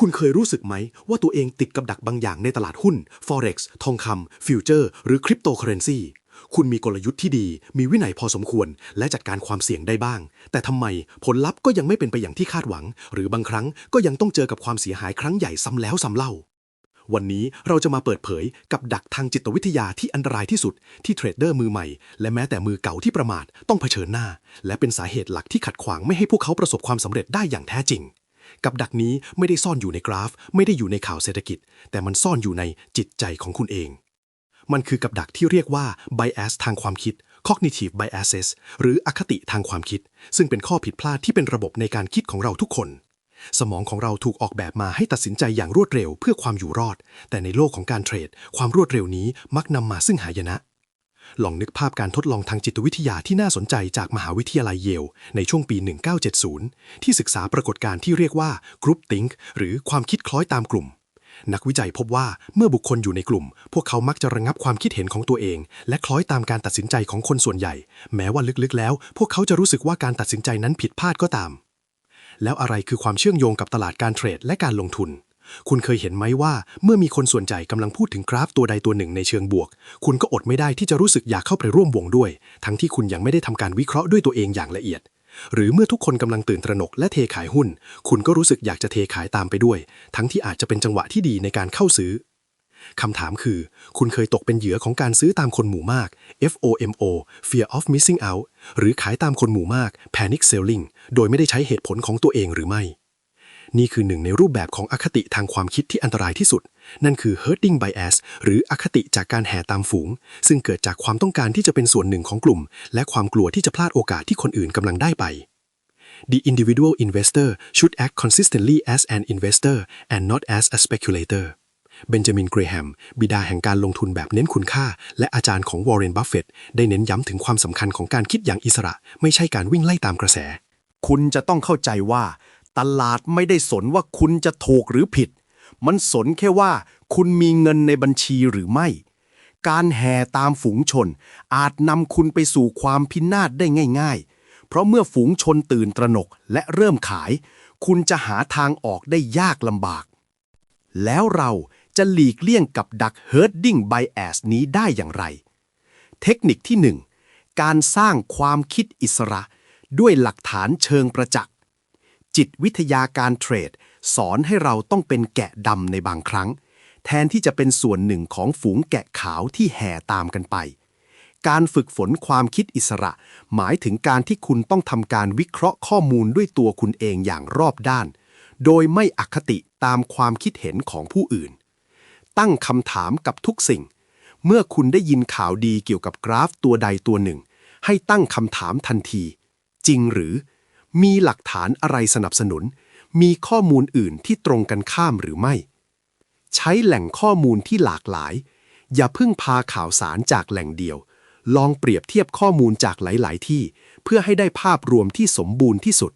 คุณเคยรู้สึกไหม ว่าตัวเองติดกับดักบางอย่างในตลาดหุ้น Forex ทองคำฟิวเจอร์ หรือคริปโตเคอเรนซีคุณมีกลยุทธ์ที่ดี มีวินัยพอสมควร และจัดการความเสี่ยงได้บ้าง แต่ทำไมผลลัพธ์ก็ยังไม่เป็นไปอย่างที่คาดหวัง หรือบางครั้งก็ยังต้องเจอกับความเสียหายครั้งใหญ่ซ้ำแล้วซ้ำเล่า วันนี้เราจะมาเปิดเผยกับดักทางจิตวิทยาที่อันตรายที่สุด ที่เทรดเดอร์มือใหม่ และแม้แต่มือเก่าที่ประมาทต้องเผชิญหน้า และเป็นสาเหตุหลักที่ขัดขวางไม่ให้พวกเขาประสบความสำเร็จได้อย่างแท้จริง กับดักนี้ไม่ได้ซ่อนอยู่ในกราฟ ไม่ได้อยู่ในข่าวเศรษฐกิจ แต่มันซ่อนอยู่ในจิตใจของคุณเอง มันคือกับดักที่เรียกว่า bias ทางความคิด cognitive biases หรืออคติทางความคิด ซึ่งเป็นข้อผิดพลาดที่เป็นระบบในการคิดของเราทุกคน สมองของเราถูกออกแบบมาให้ตัดสินใจอย่างรวดเร็วเพื่อความอยู่รอด แต่ในโลกของการเทรด ความรวดเร็วนี้มักนำมาซึ่งหายนะ ลองนึกภาพการทดลองทางจิตวิทยาที่น่าสนใจจากมหาวิทยาลัยเยล ในช่วงปี 1970 ที่ศึกษาปรากฏการณ์ที่เรียกว่า Group Think หรือความคิดคล้อยตามกลุ่ม นักวิจัยพบว่าเมื่อบุคคลอยู่ในกลุ่ม พวกเขามักจะระงับความคิดเห็นของตัวเอง และคล้อยตามการตัดสินใจของคนส่วนใหญ่ แม้ว่าลึกๆแล้ว พวกเขาจะรู้สึกว่าการตัดสินใจนั้นผิดพลาดก็ตาม แล้วอะไรคือความเชื่อมโยงกับตลาดการเทรดและการลงทุน คุณเคยเห็นไหมว่าเมื่อมีคนส่วนใหญ่กำลังพูดถึงกราฟตัวใดตัวหนึ่งในเชิงบวก คุณก็อดไม่ได้ที่จะรู้สึกอยากเข้าไปร่วมวงด้วย ทั้งที่คุณยังไม่ได้ทำการวิเคราะห์ด้วยตัวเองอย่างละเอียด หรือเมื่อทุกคนกำลังตื่นตระหนกและเทขายหุ้น คุณก็รู้สึกอยากจะเทขายตามไปด้วย ทั้งที่อาจจะเป็นจังหวะที่ดีในการเข้าซื้อคำถามคือ คุณเคยตกเป็นเหยื่อของการซื้อตามคนหมู่มาก FOMO Fear of Missing Out หรือขายตามคนหมู่มาก Panic Selling โดยไม่ได้ใช้เหตุผลของตัวเองหรือไม่ นี่คือหนึ่งในรูปแบบของอคติทางความคิดที่อันตรายที่สุด นั่นคือ herding bias หรืออคติจากการแห่ตามฝูง ซึ่งเกิดจากความต้องการที่จะเป็นส่วนหนึ่งของกลุ่ม และความกลัวที่จะพลาดโอกาสที่คนอื่นกำลังได้ไป The individual investor should act consistently as an investor and not as a speculator เบนจามิน เกรแฮม บิดาแห่งการลงทุนแบบเน้นคุณค่า และอาจารย์ของวอร์เรน บัฟเฟตได้เน้นย้ำถึงความสำคัญของการคิดอย่างอิสระ ไม่ใช่การวิ่งไล่ตามกระแส คุณจะต้องเข้าใจว่า ตลาดไม่ได้สนว่าคุณจะถูกหรือผิด มันสนแค่ว่าคุณมีเงินในบัญชีหรือไม่ การแห่ตามฝูงชน อาจนำคุณไปสู่ความพินาศได้ง่าย ๆ เพราะเมื่อฝูงชนตื่นตระหนกและเริ่มขาย คุณจะหาทางออกได้ยากลำบาก แล้วเราจะหลีกเลี่ยงกับดัก herding bias นี้ได้อย่างไร เทคนิคที่ 1 การสร้างความคิดอิสระ ด้วยหลักฐานเชิงประจักษ์ จิตวิทยาการเทรด สอนให้เราต้องเป็นแกะดำในบางครั้ง แทนที่จะเป็นส่วนหนึ่งของฝูงแกะขาวที่แห่ตามกันไป การฝึกฝนความคิดอิสระ หมายถึงการที่คุณต้องทำการวิเคราะห์ข้อมูลด้วยตัวคุณเองอย่างรอบด้าน โดยไม่อคติตามความคิดเห็นของผู้อื่น ตั้งคำถามกับทุกสิ่ง เมื่อคุณได้ยินข่าวดีเกี่ยวกับกราฟตัวใดตัวหนึ่ง ให้ตั้งคำถามทันที จริงหรือ มีหลักฐานอะไรสนับสนุน มีข้อมูลอื่นที่ตรงกันข้ามหรือไม่ ใช้แหล่งข้อมูลที่หลากหลาย อย่าเพิ่งพาข่าวสารจากแหล่งเดียว ลองเปรียบเทียบข้อมูลจากหลาย ๆ ที่ เพื่อให้ได้ภาพรวมที่สมบูรณ์ที่สุด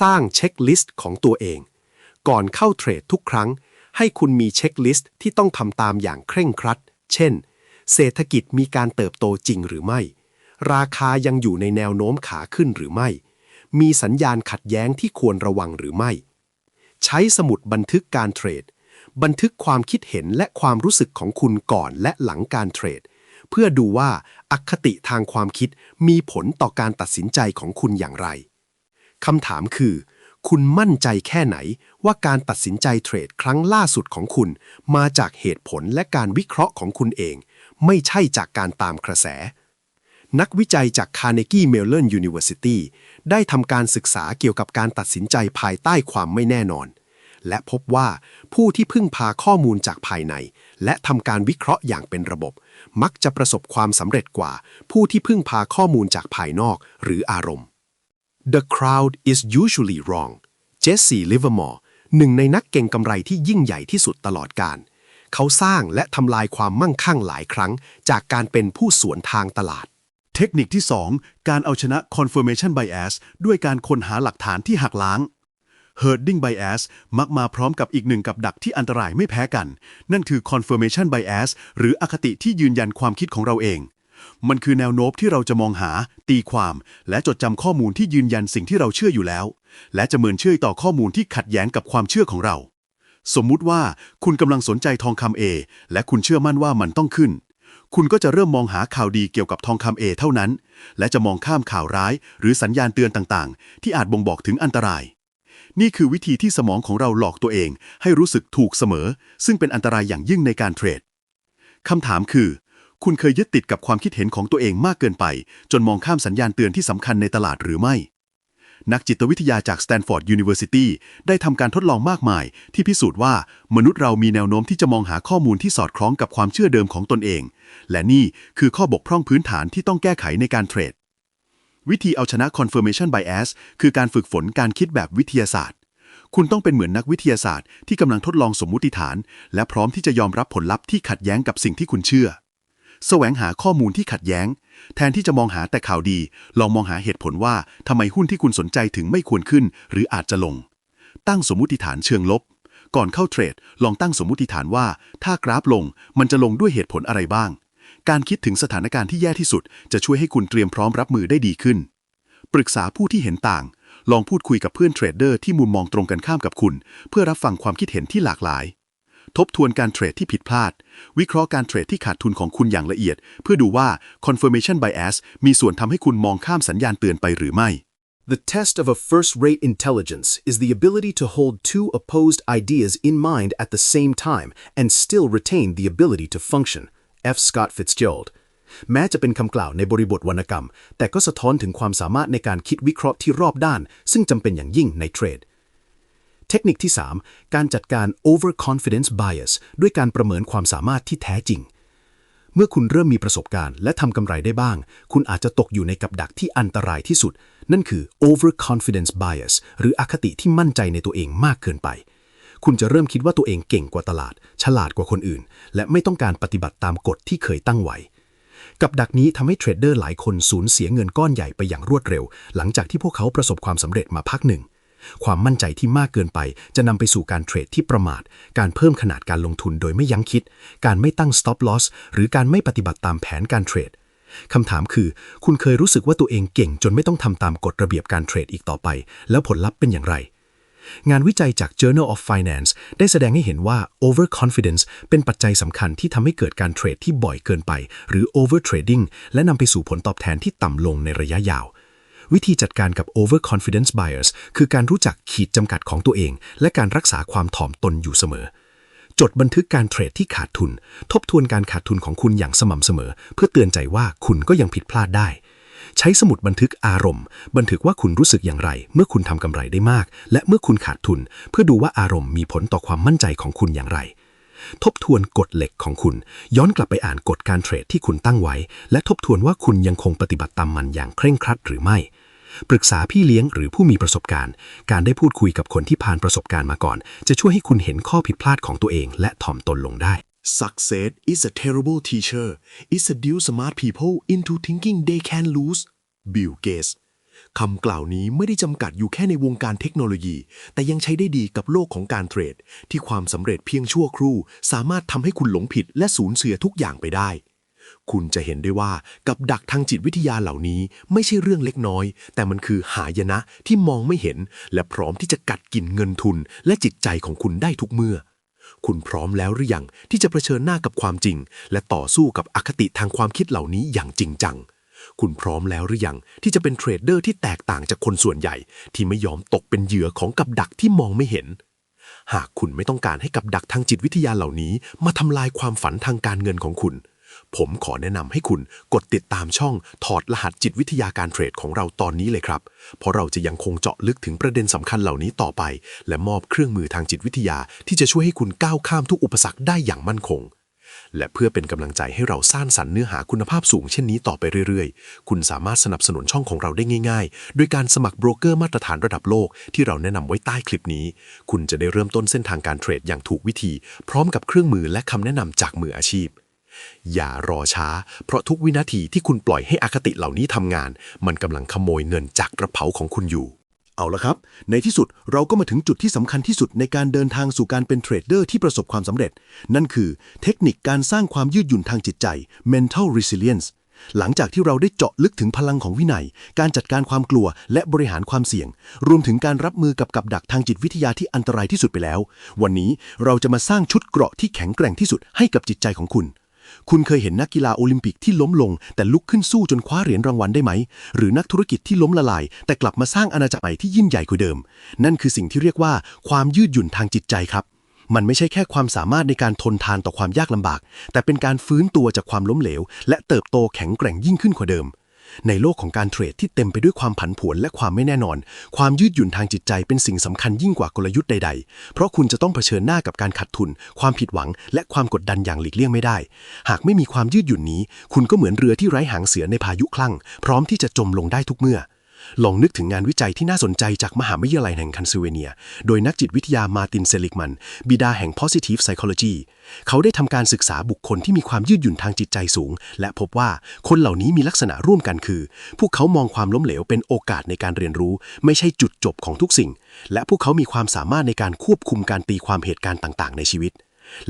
สร้างเช็คลิสต์ของตัวเอง ก่อนเข้าเทรดทุกครั้ง ให้คุณมีเช็คลิสต์ที่ต้องทำตามอย่างเคร่งครัด เช่น เศรษฐกิจมีการเติบโตจริงหรือไม่ ราคายังอยู่ในแนวโน้มขาขึ้นหรือไม่ มีสัญญาณขัดแย้งที่ควรระวังหรือไม่ ใช้สมุดบันทึกการเทรด บันทึกความคิดเห็นและความรู้สึกของคุณก่อนและหลังการเทรด เพื่อดูว่าอคติทางความคิดมีผลต่อการตัดสินใจของคุณอย่างไรคำถามคือ คุณมั่นใจแค่ไหนว่าการตัดสินใจเทรดครั้งล่าสุดของคุณ มาจากเหตุผลและการวิเคราะห์ของคุณเอง ไม่ใช่จากการตามกระแส นักวิจัยจาก Carnegie Mellon University ได้ทำการศึกษาเกี่ยวกับการตัดสินใจภายใต้ความไม่แน่นอน และพบว่าผู้ที่พึ่งพาข้อมูลจากภายใน และทำการวิเคราะห์อย่างเป็นระบบ มักจะประสบความสำเร็จกว่า ผู้ที่พึ่งพาข้อมูลจากภายนอกหรืออารมณ์ The crowd is usually wrong เจสซี่ลิเวอร์มอร์หนึ่งในนักเก่งกำไรที่ยิ่งใหญ่ที่สุดตลอดการ เขาสร้างและทำลายความมั่งคั่งหลายครั้ง จากการเป็นผู้สวนทางตลาด เทคนิคที่ 2 การเอาชนะ confirmation bias ด้วยการค้นหาหลักฐานที่หักล้าง herding bias มักมาพร้อมกับอีกหนึ่งกับดักที่อันตรายไม่แพ้กัน นั่นคือ confirmation bias หรืออคติที่ยืนยันความคิดของเราเอง มันคือแนวโน้มที่เราจะมองหา ตีความ และจดจำข้อมูลที่ยืนยันสิ่งที่เราเชื่ออยู่แล้ว และจะเหมือนเชื่อต่อข้อมูลที่ขัดแย้งกับความเชื่อของเรา สมมุติว่าคุณกำลังสนใจทองคำ A และคุณเชื่อมั่นว่ามันต้องขึ้น คุณก็จะเริ่มมองหาข่าวดีเกี่ยวกับทองคำ A เท่านั้น และจะมองข้ามข่าวร้าย หรือสัญญาณเตือนต่างๆ ที่อาจบ่งบอกถึงอันตราย นี่คือวิธีที่สมองของเราหลอกตัวเอง ให้รู้สึกถูกเสมอ ซึ่งเป็นอันตรายอย่างยิ่งในการเทรดคำถามคือ คุณเคยยึดติดกับความคิดเห็นของตัวเองมากเกินไป จนมองข้ามสัญญาณเตือนที่สำคัญในตลาดหรือไม่ นักจิตวิทยาจาก Stanford University ได้ทำการทดลองมากมาย ที่พิสูจน์ว่ามนุษย์เรามีแนวโน้มที่จะมองหาข้อมูลที่สอดคล้องกับความเชื่อเดิมของตนเอง และนี่คือข้อบกพร่องพื้นฐานที่ต้องแก้ไขในการเทรด วิธีเอาชนะ confirmation bias คือการฝึกฝนการคิดแบบวิทยาศาสตร์ คุณต้องเป็นเหมือนนักวิทยาศาสตร์ที่กำลังทดลองสมมุติฐาน และพร้อมที่จะยอมรับผลลัพธ์ที่ขัดแย้งกับสิ่งที่คุณเชื่อ แสวงหาข้อมูลที่ขัดแย้ง แทนที่จะมองหาแต่ข่าวดี ลองมองหาเหตุผลว่าทำไมหุ้นที่คุณสนใจถึงไม่ควรขึ้น หรืออาจจะลง ตั้งสมมุติฐานเชิงลบ ก่อนเข้าเทรด ลองตั้งสมมุติฐานว่า ถ้ากราฟลง มันจะลงด้วยเหตุผลอะไรบ้าง การคิดถึงสถานการณ์ที่แย่ที่สุด จะช่วยให้คุณเตรียมพร้อมรับมือได้ดีขึ้น ปรึกษาผู้ที่เห็นต่าง ลองพูดคุยกับเพื่อนเทรดเดอร์ที่มุมมองตรงกันข้ามกับคุณ เพื่อรับฟังความคิดเห็นที่หลากหลาย ทบทวนการเทรดที่ผิดพลาด วิเคราะห์การเทรดที่ขาดทุนของคุณอย่างละเอียด เพื่อดูว่า confirmation bias มีส่วนทำให้คุณมองข้ามสัญญาณเตือนไปหรือไม่ The test of a first rate intelligence is the ability to hold two opposed ideas in mind at the same time and still retain the ability to function. F. Scott Fitzgerald แม้จะเป็นคำกล่าวในบริบทวรรณกรรม แต่ก็สะท้อนถึงความสามารถในการคิดวิเคราะห์ที่รอบด้าน ซึ่งจำเป็นอย่างยิ่งในเทรด เทคนิคที่ 3 การจัดการ overconfidence bias ด้วยการประเมินความสามารถที่แท้จริง เมื่อคุณเริ่มมีประสบการณ์ และทำกำไรได้บ้าง คุณอาจจะตกอยู่ในกับดักที่อันตรายที่สุด นั่นคือ overconfidence bias หรืออคติที่มั่นใจในตัวเองมากเกินไป คุณจะเริ่มคิดว่าตัวเองเก่งกว่าตลาด ฉลาดกว่าคนอื่น และไม่ต้องการปฏิบัติตามกฎที่เคยตั้งไว้กับดักนี้ทำให้เทรดเดอร์หลายคนสูญเสียเงินก้อนใหญ่ไปอย่างรวดเร็ว หลังจากที่พวกเขาประสบความสำเร็จมาพักหนึ่ง ความมั่นใจที่มากเกินไป จะนำไปสู่การเทรดที่ประมาท การเพิ่มขนาดการลงทุนโดยไม่ยั้งคิด การไม่ตั้ง stop loss หรือการไม่ปฏิบัติตามแผนการเทรดคำถามคือ คุณเคยรู้สึกว่าตัวเองเก่ง จนไม่ต้องทำตามกฎระเบียบการเทรดอีกต่อไป แล้วผลลัพธ์เป็นอย่างไร งานวิจัยจาก Journal of Finance ได้แสดงให้เห็นว่า overconfidence เป็นปัจจัยสำคัญที่ทำให้เกิดการเทรดที่บ่อยเกินไป หรือ overtrading และนำไปสู่ผลตอบแทนที่ต่ำลงในระยะยาว วิธีจัดการกับ overconfidence bias คือการรู้จักขีดจำกัดของตัวเอง และการรักษาความถ่อมตนอยู่เสมอ จดบันทึกการเทรดที่ขาดทุน ทบทวนการขาดทุนของคุณอย่างสม่ำเสมอ เพื่อเตือนใจว่าคุณก็ยังผิดพลาดได้ ใช้สมุดบันทึกอารมณ์ บันทึกว่าคุณรู้สึกอย่างไร เมื่อคุณทำกำไรได้มาก และเมื่อคุณขาดทุน เพื่อดูว่าอารมณ์มีผลต่อความมั่นใจของคุณอย่างไรทบทวนกฎเหล็กของคุณ ย้อนกลับไปอ่านกฎการเทรดที่คุณตั้งไว้ และทบทวนว่าคุณยังคงปฏิบัติตามมันอย่างเคร่งครัดหรือไม่ ปรึกษาพี่เลี้ยงหรือผู้มีประสบการณ์ การได้พูดคุยกับคนที่ผ่านประสบการณ์มาก่อน จะช่วยให้คุณเห็นข้อผิดพลาดของตัวเองและถ่อมตนลงได้ Success is a terrible teacher. It seduces smart people into thinking they can lose. Bill Gates คำกล่าวนี้ไม่ได้จำกัดอยู่แค่ในวงการเทคโนโลยี แต่ยังใช้ได้ดีกับโลกของการเทรด ที่ความสำเร็จเพียงชั่วครู่ สามารถทำให้คุณหลงผิดและสูญเสียทุกอย่างไปได้ คุณจะเห็นได้ว่ากับดักทางจิตวิทยาเหล่านี้ไม่ใช่เรื่องเล็กน้อย แต่มันคือหายนะที่มองไม่เห็น และพร้อมที่จะกัดกินเงินทุน และจิตใจของคุณได้ทุกเมื่อ คุณพร้อมแล้วหรือยังที่จะเผชิญหน้ากับความจริง และต่อสู้กับอคติทางความคิดเหล่านี้อย่างจริงจังคุณพร้อมแล้วหรือยังที่จะเป็นเทรดเดอร์ที่แตกต่างจากคนส่วนใหญ่ ที่ไม่ยอมตกเป็นเหยื่อของกับดักที่มองไม่เห็น หากคุณไม่ต้องการให้กับดักทางจิตวิทยาเหล่านี้ มาทำลายความฝันทางการเงินของคุณ ผมขอแนะนำให้คุณกดติดตามช่องถอดรหัสจิตวิทยาการเทรดของเราตอนนี้เลยครับ เพราะเราจะยังคงเจาะลึกถึงประเด็นสำคัญเหล่านี้ต่อไป และมอบเครื่องมือทางจิตวิทยา ที่จะช่วยให้คุณก้าวข้ามทุกอุปสรรคได้อย่างมั่นคง และเพื่อเป็นกำลังใจให้เราสร้างสรรค์เนื้อหาคุณภาพสูงเช่นนี้ต่อไปเรื่อยๆ คุณสามารถสนับสนุนช่องของเราได้ง่าย ๆ โดยการสมัครโบรกเกอร์มาตรฐานระดับโลกที่เราแนะนำไว้ใต้คลิปนี้ คุณจะได้เริ่มต้นเส้นทางการเทรดอย่างถูกวิธี พร้อมกับเครื่องมือและคำแนะนำจากมืออาชีพ อย่ารอช้า เพราะทุกวินาทีที่คุณปล่อยให้อคติเหล่านี้ทำงาน มันกำลังขโมยเงินจากกระเป๋าของคุณอยู่ เอาละครับ ในที่สุดเราก็มาถึงจุดที่สำคัญที่สุดในการเดินทางสู่การเป็นเทรดเดอร์ที่ประสบความสำเร็จ นั่นคือเทคนิคการสร้างความยืดหยุ่นทางจิตใจ mental resilience หลังจากที่เราได้เจาะลึกถึงพลังของวินัย การจัดการความกลัว และบริหารความเสี่ยง รวมถึงการรับมือกับกับดักทางจิตวิทยาที่อันตรายที่สุดไปแล้ว วันนี้เราจะมาสร้างชุดเกราะที่แข็งแกร่งที่สุดให้กับจิตใจของคุณ คุณเคยเห็นนักกีฬาโอลิมปิกที่ล้มลง แต่ลุกขึ้นสู้จนคว้าเหรียญรางวัลได้ไหม หรือนักธุรกิจที่ล้มละลาย แต่กลับมาสร้างอาณาจักรใหม่ที่ยิ่งใหญ่กว่าเดิม นั่นคือสิ่งที่เรียกว่าความยืดหยุ่นทางจิตใจครับ มันไม่ใช่แค่ความสามารถในการทนทานต่อความยากลำบาก แต่เป็นการฟื้นตัวจากความล้มเหลว และเติบโตแข็งแกร่งยิ่งขึ้นกว่าเดิม ในโลกของการเทรดที่เต็มไปด้วยความผันผวนและความไม่แน่นอน ความยืดหยุ่นทางจิตใจเป็นสิ่งสำคัญยิ่งกว่ากลยุทธ์ใด ๆ เพราะคุณจะต้องเผชิญหน้ากับการขาดทุน ความผิดหวัง และความกดดันอย่างหลีกเลี่ยงไม่ได้ หากไม่มีความยืดหยุ่นนี้ คุณก็เหมือนเรือที่ไร้หางเสือในพายุคลั่ง พร้อมที่จะจมลงได้ทุกเมื่อ ลองนึกถึงงานวิจัยที่น่าสนใจจากมหาวิทยาลัยแห่งคันซิลเวเนีย โดยนักจิตวิทยามาตินเซลิกมัน บิดาแห่ง Positive Psychology เขาได้ทำการศึกษาบุคคลที่มีความยืดหยุ่นทางจิตใจสูง และพบว่าคนเหล่านี้มีลักษณะร่วมกันคือ พวกเขามองความล้มเหลวเป็นโอกาสในการเรียนรู้ ไม่ใช่จุดจบของทุกสิ่ง และพวกเขามีความสามารถในการควบคุมการตีความเหตุการณ์ต่างๆ ในชีวิต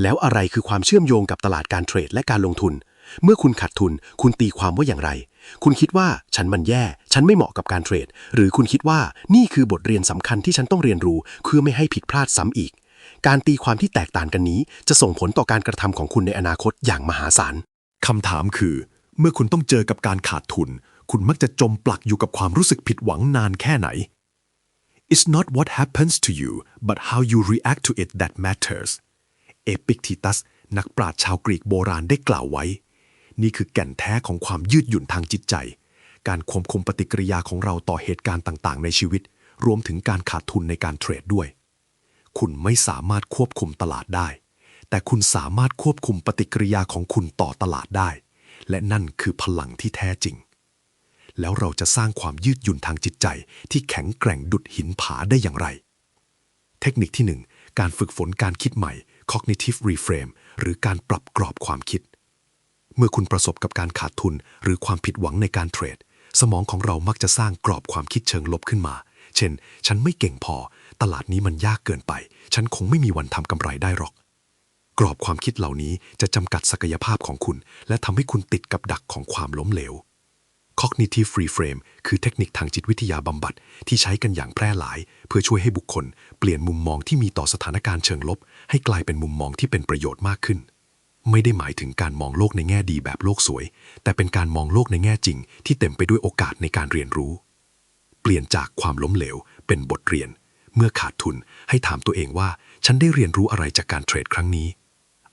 แล้วอะไรคือความเชื่อมโยงกับตลาดการเทรดและการลงทุน เมื่อคุณขาดทุน คุณตีความว่าอย่างไร คุณคิดว่าฉันมันแย่ ฉันไม่เหมาะกับการเทรด หรือคุณคิดว่านี่คือบทเรียนสำคัญที่ฉันต้องเรียนรู้เพื่อไม่ให้ผิดพลาดซ้ำอีก การตีความที่แตกต่างกันนี้ จะส่งผลต่อการกระทำของคุณในอนาคตอย่างมหาศาลคำถามคือ เมื่อคุณต้องเจอกับการขาดทุน คุณมักจะจมปลักอยู่กับความรู้สึกผิดหวังนานแค่ไหน It's not what happens to you but how you react to it that matters เอปิกทิตัสนักปราชญ์ชาวกรีกโบราณได้กล่าวไว้ นี่คือแก่นแท้ของความยืดหยุ่นทางจิตใจ การควบคุมปฏิกิริยาของเราต่อเหตุการณ์ต่างๆ ในชีวิต รวมถึงการขาดทุนในการเทรดด้วย คุณไม่สามารถควบคุมตลาดได้ แต่คุณสามารถควบคุมปฏิกิริยาของคุณต่อตลาดได้ และนั่นคือพลังที่แท้จริง แล้วเราจะสร้างความยืดหยุ่นทางจิตใจ ที่แข็งแกร่งดุดหินผาได้อย่างไร เทคนิคที่ 1 การฝึกฝนการคิดใหม่ cognitive reframe หรือการปรับกรอบความคิด เมื่อคุณประสบกับการขาดทุน หรือความผิดหวังในการเทรด สมองของเรามักจะสร้างกรอบความคิดเชิงลบขึ้นมา เช่น ฉันไม่เก่งพอ ตลาดนี้มันยากเกินไป ฉันคงไม่มีวันทำกำไรได้หรอก กรอบความคิดเหล่านี้จะจำกัดศักยภาพของคุณ และทำให้คุณติดกับดักของความล้มเหลว Cognitive Reframe คือเทคนิคทางจิตวิทยาบำบัด ที่ใช้กันอย่างแพร่หลาย เพื่อช่วยให้บุคคล เปลี่ยนมุมมองที่มีต่อสถานการณ์เชิงลบ ให้กลายเป็นมุมมองที่เป็นประโยชน์มากขึ้น ไม่ได้หมายถึงการมองโลกในแง่ดีแบบโลกสวย แต่เป็นการมองโลกในแง่จริง ที่เต็มไปด้วยโอกาสในการเรียนรู้ เปลี่ยนจากความล้มเหลว เป็นบทเรียน เมื่อขาดทุนให้ถามตัวเองว่า ฉันได้เรียนรู้อะไรจากการเทรดครั้งนี้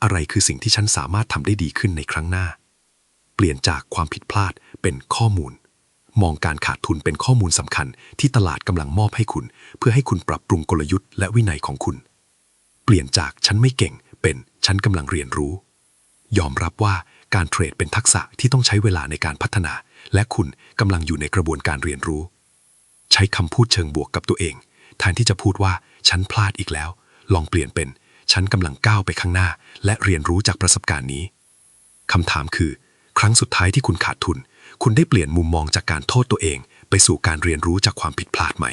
อะไรคือสิ่งที่ฉันสามารถทำได้ดีขึ้นในครั้งหน้า เปลี่ยนจากความผิดพลาดเป็นข้อมูล มองการขาดทุนเป็นข้อมูลสำคัญ ที่ตลาดกำลังมอบให้คุณ เพื่อให้คุณปรับปรุงกลยุทธ์และวินัยของคุณ เปลี่ยนจากฉันไม่เก่ง เป็นฉันกำลังเรียนรู้ ยอมรับว่าการเทรดเป็นทักษะที่ต้องใช้เวลาในการพัฒนา และคุณกำลังอยู่ในกระบวนการเรียนรู้ ใช้คำพูดเชิงบวกกับตัวเองแทนที่จะพูดว่าฉันพลาดอีกแล้ว ลองเปลี่ยนเป็น ฉันกำลังก้าวไปข้างหน้า และเรียนรู้จากประสบการณ์นี้คำถามคือ ครั้งสุดท้ายที่คุณขาดทุน คุณได้เปลี่ยนมุมมองจากการโทษตัวเอง ไปสู่การเรียนรู้จากความผิดพลาดไหม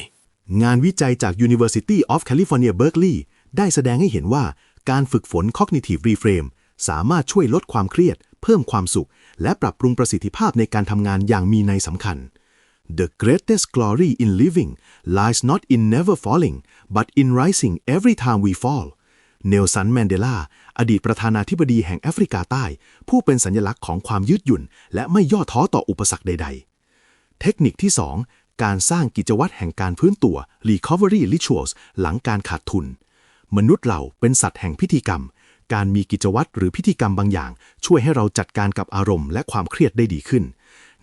งานวิจัยจาก University of California Berkeley ได้แสดงให้เห็นว่าการฝึกฝน cognitive reframe สามารถช่วยลดความเครียด เพิ่มความสุข และปรับปรุงประสิทธิภาพในการทำงานอย่างมีนัยสำคัญ The greatest glory in living lies not in never falling but in rising every time we fall เนลสันแมนเดลา อดีตประธานาธิบดีแห่งแอฟริกาใต้ ผู้เป็นสัญลักษณ์ของความยืดหยุ่น และไม่ย่อท้อต่ออุปสรรคใด ๆ เทคนิคที่ 2 การสร้างกิจวัตรแห่งการพื้นตัว recovery rituals หลังการขาดทุน มนุษย์เราเป็นสัตว์แห่งพิธีกรรม การมีกิจวัตรหรือพิธีกรรมบางอย่าง ช่วยให้เราจัดการกับอารมณ์และความเครียดได้ดีขึ้น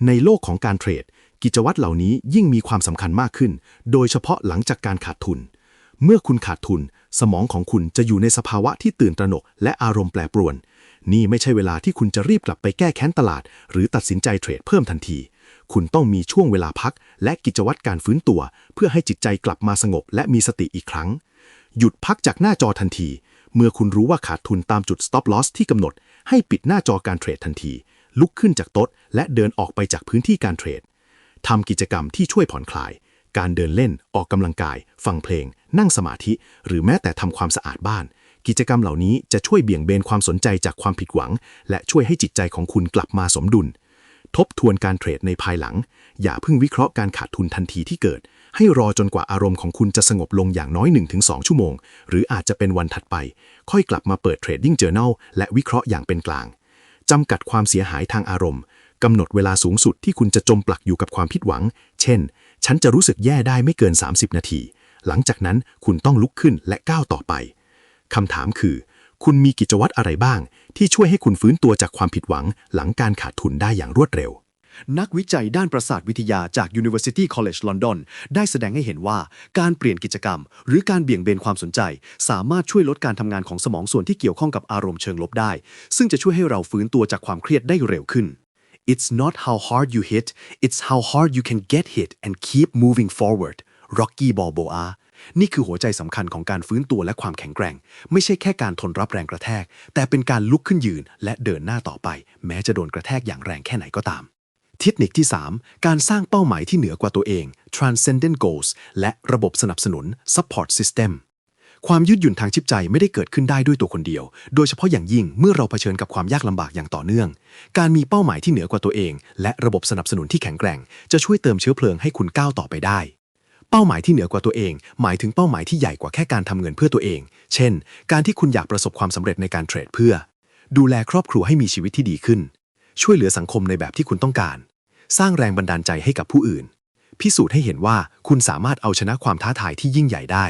ในโลกของการเทรด กิจวัตรเหล่านี้ยิ่งมีความสำคัญมากขึ้น โดยเฉพาะหลังจากการขาดทุน เมื่อคุณขาดทุน สมองของคุณจะอยู่ในสภาวะที่ตื่นตระหนก และอารมณ์แปรปรวน นี่ไม่ใช่เวลาที่คุณจะรีบกลับไปแก้แค้นตลาด หรือตัดสินใจเทรดเพิ่มทันที คุณต้องมีช่วงเวลาพัก และกิจวัตรการฟื้นตัว เพื่อให้จิตใจกลับมาสงบ และมีสติอีกครั้ง หยุดพักจากหน้าจอทันที เมื่อคุณรู้ว่าขาดทุนตามจุด stop loss ที่กำหนด ให้ปิดหน้าจอการเทรดทันที ลุกขึ้นจากโต๊ะและเดินออกไปจากพื้นที่การเทรดทำกิจกรรมที่ช่วยผ่อนคลาย การเดินเล่น ออกกำลังกาย ฟังเพลง นั่งสมาธิ หรือแม้แต่ทำความสะอาดบ้าน กิจกรรมเหล่านี้จะช่วยเบี่ยงเบนความสนใจจากความผิดหวัง และช่วยให้จิตใจของคุณกลับมาสมดุล ทบทวนการเทรดในภายหลัง อย่าเพิ่งวิเคราะห์การขาดทุนทันทีที่เกิด ให้รอจนกว่าอารมณ์ของคุณจะสงบลงอย่างน้อย 1-2 ชั่วโมง หรืออาจจะเป็นวันถัดไป ค่อยกลับมาเปิด Trading Journal และวิเคราะห์อย่างเป็นกลางจำกัดความเสียหายทางอารมณ์กำหนดเวลาสูงสุดที่คุณจะจมปลักอยู่กับความผิดหวัง เช่น ฉันจะรู้สึกแย่ได้ไม่เกิน 30 นาที หลังจากนั้นคุณต้องลุกขึ้นและก้าวต่อไปคำถามคือ คุณมีกิจวัตรอะไรบ้าง ที่ช่วยให้คุณฟื้นตัวจากความผิดหวัง หลังการขาดทุนได้อย่างรวดเร็ว นักวิจัยด้านประสาทวิทยาจาก University College London ได้แสดงให้เห็นว่า การเปลี่ยนกิจกรรม หรือการเบี่ยงเบนความสนใจ สามารถช่วยลดการทำงานของสมองส่วนที่เกี่ยวข้องกับอารมณ์เชิงลบได้ ซึ่งจะช่วยให้เราฟื้นตัวจากความเครียดได้เร็วขึ้น It's not how hard you hit it's how hard you can get hit and keep moving forward Rocky Balboa นี่คือหัวใจสำคัญของการฟื้นตัวและความแข็งแกร่ง ไม่ใช่แค่การทนรับแรงกระแทก แต่เป็นการลุกขึ้นยืนและเดินหน้าต่อไป แม้จะโดนกระแทกอย่างแรงแค่ไหนก็ตาม เทคนิคที่ 3 การสร้างเป้าหมายที่เหนือกว่าตัวเอง transcendent goals และระบบสนับสนุน support system ความยืดหยุ่นทางจิตใจไม่ได้เกิดขึ้นได้ด้วยตัวคนเดียว โดยเฉพาะอย่างยิ่งเมื่อเราเผชิญกับความยากลำบากอย่างต่อเนื่อง การมีเป้าหมายที่เหนือกว่าตัวเอง และระบบสนับสนุนที่แข็งแกร่ง จะช่วยเติมเชื้อเพลิงให้คุณก้าวต่อไปได้ เป้าหมายที่เหนือกว่าตัวเอง หมายถึงเป้าหมายที่ใหญ่กว่าแค่การทำเงินเพื่อตัวเอง เช่น การที่คุณอยากประสบความสำเร็จในการเทรดเพื่อ ดูแลครอบครัวให้มีชีวิตที่ดีขึ้น ช่วยเหลือสังคมในแบบที่คุณต้องการ สร้างแรงบันดาลใจให้กับผู้อื่น พิสูจน์ให้เห็นว่าคุณสามารถเอาชนะความท้าทายที่ยิ่งใหญ่ได้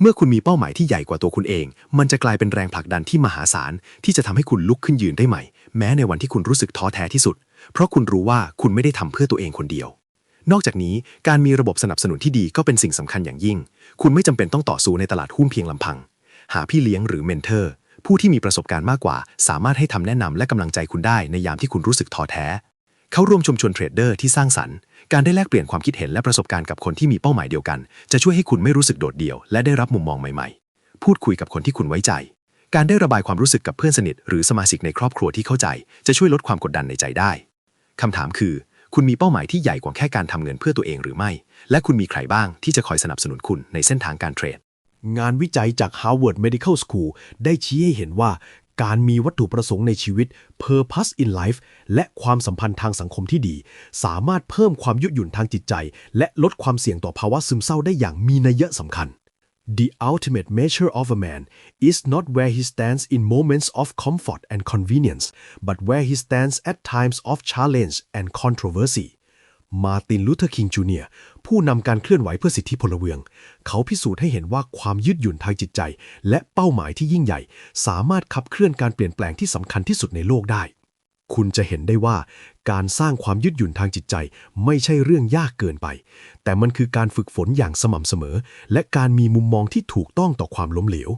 เมื่อคุณมีเป้าหมายที่ใหญ่กว่าตัวคุณเอง มันจะกลายเป็นแรงผลักดันที่มหาศาล ที่จะทำให้คุณลุกขึ้นยืนได้ใหม่ แม้ในวันที่คุณรู้สึกท้อแท้ที่สุด เพราะคุณรู้ว่าคุณไม่ได้ทำเพื่อตัวเองคนเดียวนอกจากนี้การมีระบบสนับสนุนที่ดีก็เป็นสิ่งสำคัญอย่างยิ่ง คุณไม่จำเป็นต้องต่อสู้ในตลาดหุ้นเพียงลำพัง หาพี่เลี้ยงหรือเมนเทอร์ ผู้ที่มีประสบการณ์มากกว่า สามารถให้คำแนะนำและกำลังใจคุณได้ในยามที่คุณรู้สึกท้อแท้ เข้าร่วมชุมชนเทรดเดอร์ที่สร้างสรรค์ การได้แลกเปลี่ยนความคิดเห็นและประสบการณ์กับคนที่มีเป้าหมายเดียวกัน จะช่วยให้คุณไม่รู้สึกโดดเดี่ยวและได้รับมุมมองใหม่ๆ พูดคุยกับคนที่คุณไว้ใจ การได้ระบายความรู้สึกกับเพื่อนสนิท หรือสมาชิกในครอบครัวที่เข้าใจ จะช่วยลดความกดดันในใจได้คำถามคือ คุณมีเป้าหมายที่ใหญ่กว่าแค่การทำเงินเพื่อตัวเองหรือไม่ และคุณมีใครบ้างที่จะคอยสนับสนุนคุณในเส้นทางการเทรดงานวิจัยจาก Harvard Medical School ได้ชี้ให้เห็นว่า การมีวัตถุประสงค์ในชีวิต Purpose in Life และความสัมพันธ์ทางสังคมที่ดี สามารถเพิ่มความยืดหยุ่นทางจิตใจ และลดความเสี่ยงต่อภาวะซึมเศร้าได้อย่างมีนัยสำคัญ The ultimate measure of a man is not where he stands in moments of comfort and convenience, but where he stands at times of challenge and controversy. มาร์ตินลูเทอร์คิงจูเนียผู้นำการเคลื่อนไหวเพื่อสิทธิพลเมือง เขาพิสูจน์ให้เห็นว่าความยืดหยุ่นทางจิตใจ และเป้าหมายที่ยิ่งใหญ่ สามารถขับเคลื่อนการเปลี่ยนแปลงที่สำคัญที่สุดในโลกได้ คุณจะเห็นได้ว่า การสร้างความยืดหยุ่นทางจิตใจ ไม่ใช่เรื่องยากเกินไป แต่มันคือการฝึกฝนอย่างสม่ำเสมอ และการมีมุมมองที่ถูกต้องต่อความล้มเหลว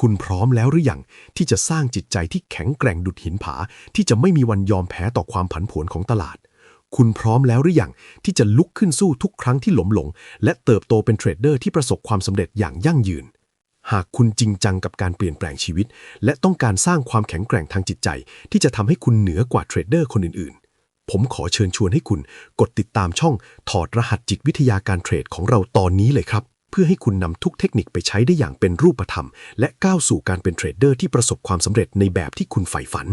คุณพร้อมแล้วหรือยังที่จะสร้างจิตใจที่แข็งแกร่งดุดหินผา ที่จะไม่มีวันยอมแพ้ต่อความผันผวนของตลาด คุณพร้อมแล้วหรือยังที่จะลุกขึ้นสู้ทุกครั้งที่หลมหลง และเติบโตเป็นเทรดเดอร์ที่ประสบความสำเร็จอย่างยั่งยืน หากคุณจริงจังกับการเปลี่ยนแปลงชีวิต และต้องการสร้างความแข็งแกร่งทางจิตใจ ที่จะทำให้คุณเหนือกว่าเทรดเดอร์คนอื่นๆ ผมขอเชิญชวนให้คุณกดติดตามช่องถอดรหัสจิตวิทยาการเทรดของเราตอนนี้เลยครับ เพื่อให้คุณนำทุกเทคนิคไปใช้ได้อย่างเป็นรูปธรรม และก้าวสู่การเป็นเทรดเดอร์ที่ประสบความสำเร็จในแบบที่คุณใฝ่ฝัน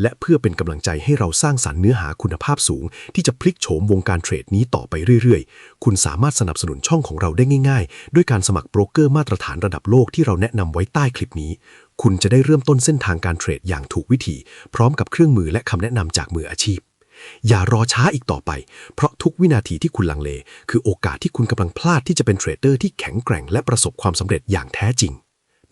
และเพื่อเป็นกำลังใจให้เราสร้างสารรค์เนื้อหาคุณภาพสูง ที่จะพลิกโฉมวงการเทรดนี้ต่อไปเรื่อยๆ คุณสามารถสนับสนุนช่องของเราได้ง่ายๆ ด้วยการสมัครโบรกเกอร์มาตรฐานระดับโลกที่เราแนะนำไว้ใต้คลิปนี้ คุณจะได้เริ่มต้นเส้นทางการเทรดอย่างถูกวิธี พร้อมกับเครื่องมือและคำแนะนำจากมืออาชีพ อย่ารอช้าอีกต่อไป เพราะทุกวินาทีที่คุณลังเล คือโอกาสที่คุณกำลังพลาดที่จะเป็นเทรดเดอร์ที่แข็งแกร่งและประสบความสำเร็จอย่างแท้จริง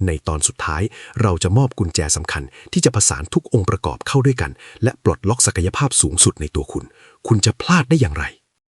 ในตอนสุดท้าย เราจะมอบกุญแจสำคัญ ที่จะผสานทุกองค์ประกอบเข้าด้วยกัน และปลดล็อกศักยภาพสูงสุดในตัวคุณ คุณจะพลาดได้อย่างไร